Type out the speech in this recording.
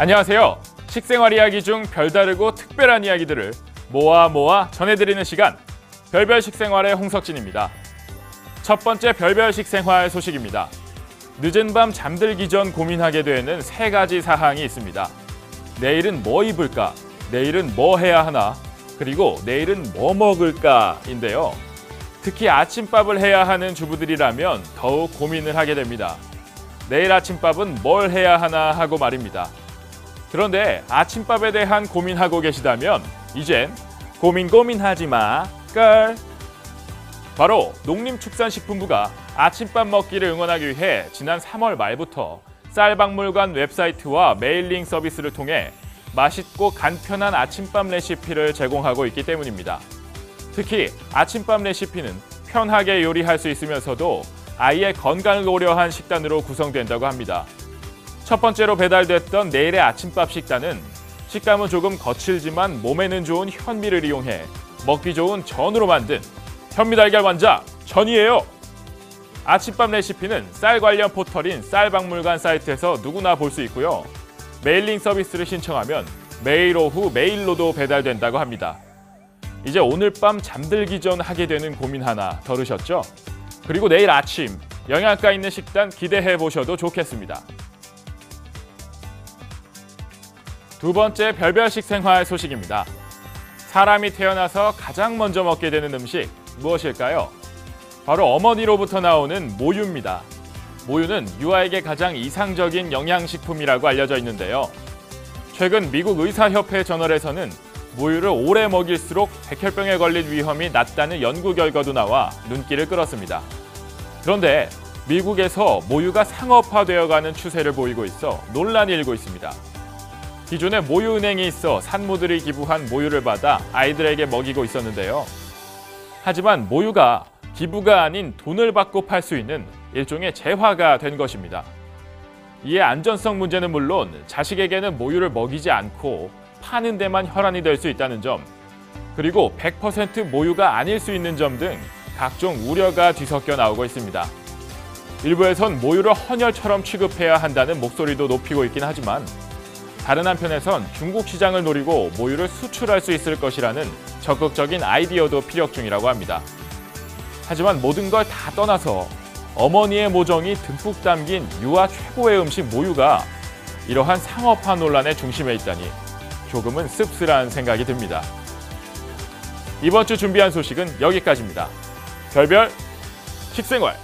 안녕하세요. 식생활 이야기 중 별다르고 특별한 이야기들을 모아 모아 전해드리는 시간 별별 식생활의 홍석진입니다. 첫 번째 별별 식생활 소식입니다. 늦은 밤 잠들기 전 고민하게 되는 세 가지 사항이 있습니다. 내일은 뭐 입을까? 내일은 뭐 해야 하나? 그리고 내일은 뭐 먹을까인데요. 특히 아침밥을 해야 하는 주부들이라면 더욱 고민을 하게 됩니다. 내일 아침밥은 뭘 해야 하나 하고 말입니다. 그런데 아침밥에 대한 고민하고 계시다면 이젠 고민 고민하지 마. 깔. 바로 농림축산식품부가 아침밥 먹기를 응원하기 위해 지난 3월 말부터 쌀박물관 웹사이트와 메일링 서비스를 통해 맛있고 간편한 아침밥 레시피를 제공하고 있기 때문입니다. 특히 아침밥 레시피는 편하게 요리할 수 있으면서도 아이의 건강을 고려한 식단으로 구성된다고 합니다. 첫 번째로 배달됐던 내일의 아침밥 식단은 식감은 조금 거칠지만 몸에는 좋은 현미를 이용해 먹기 좋은 전으로 만든 현미달걀 완자 전이에요. 아침밥 레시피는 쌀 관련 포털인 쌀박물관 사이트에서 누구나 볼 수 있고요. 메일링 서비스를 신청하면 매일 오후 메일로도 배달된다고 합니다. 이제 오늘 밤 잠들기 전 하게 되는 고민 하나 덜으셨죠? 그리고 내일 아침 영양가 있는 식단 기대해 보셔도 좋겠습니다. 두 번째 별별식 생활 소식입니다. 사람이 태어나서 가장 먼저 먹게 되는 음식 무엇일까요? 바로 어머니로부터 나오는 모유입니다. 모유는 유아에게 가장 이상적인 영양식품이라고 알려져 있는데요. 최근 미국 의사협회 저널에서는 모유를 오래 먹일수록 백혈병에 걸릴 위험이 낮다는 연구 결과도 나와 눈길을 끌었습니다. 그런데 미국에서 모유가 상업화되어가는 추세를 보이고 있어 논란이 일고 있습니다. 기존에 모유은행이 있어 산모들이 기부한 모유를 받아 아이들에게 먹이고 있었는데요. 하지만 모유가 기부가 아닌 돈을 받고 팔 수 있는 일종의 재화가 된 것입니다. 이에 안전성 문제는 물론 자식에게는 모유를 먹이지 않고 파는 데만 혈안이 될 수 있다는 점, 그리고 100% 모유가 아닐 수 있는 점 등 각종 우려가 뒤섞여 나오고 있습니다. 일부에선 모유를 헌혈처럼 취급해야 한다는 목소리도 높이고 있긴 하지만 다른 한편에선 중국 시장을 노리고 모유를 수출할 수 있을 것이라는 적극적인 아이디어도 피력 중이라고 합니다. 하지만 모든 걸 다 떠나서 어머니의 모정이 듬뿍 담긴 유아 최고의 음식 모유가 이러한 상업화 논란의 중심에 있다니 조금은 씁쓸한 생각이 듭니다. 이번 주 준비한 소식은 여기까지입니다. 별별 식생활